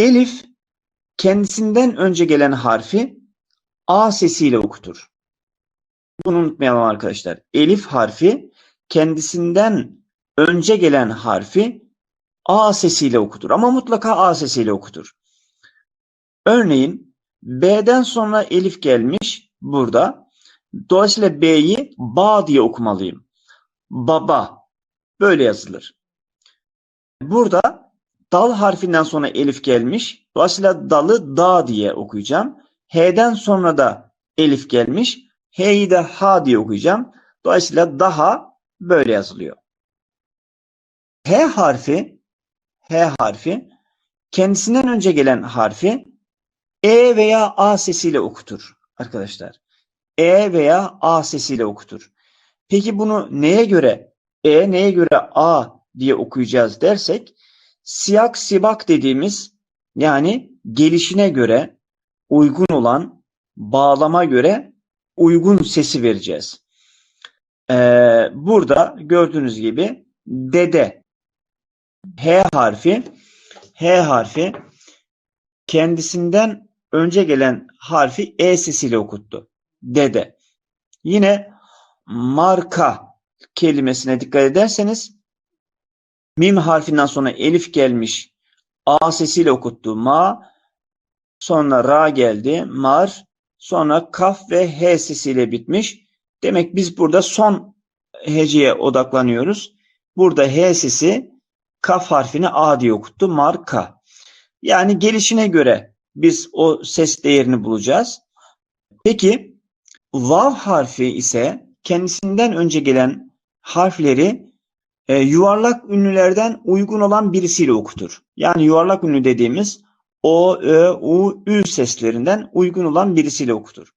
Elif kendisinden önce gelen harfi A sesiyle okutur. Bunu unutmayalım arkadaşlar. Elif harfi kendisinden önce gelen harfi A sesiyle okutur. Ama mutlaka A sesiyle okutur. Örneğin B'den sonra Elif gelmiş burada. Dolayısıyla B'yi ba diye okumalıyım. Baba. Böyle yazılır. Burada dal harfinden sonra Elif gelmiş. Dolayısıyla dalı da diye okuyacağım. H'den sonra da Elif gelmiş. H'yi de ha diye okuyacağım. Dolayısıyla daha böyle yazılıyor. H harfi H harfi kendisinden önce gelen harfi E veya A sesiyle okutur arkadaşlar. E veya A sesiyle okutur. Peki bunu neye göre E neye göre A diye okuyacağız dersek siyak sibak dediğimiz yani gelişine göre uygun olan bağlama göre uygun sesi vereceğiz. Ee, burada gördüğünüz gibi dede H harfi H harfi kendisinden önce gelen harfi E sesiyle okuttu. Dede. Yine marka kelimesine dikkat ederseniz mim harfinden sonra elif gelmiş. A sesiyle okuttu. Ma sonra ra geldi. Mar sonra kaf ve h sesiyle bitmiş. Demek biz burada son heceye odaklanıyoruz. Burada h sesi kaf harfini a diye okuttu. Marka. Yani gelişine göre biz o ses değerini bulacağız. Peki vav harfi ise kendisinden önce gelen harfleri e, yuvarlak ünlülerden uygun olan birisiyle okutur. Yani yuvarlak ünlü dediğimiz o, ö, u, ü seslerinden uygun olan birisiyle okutur.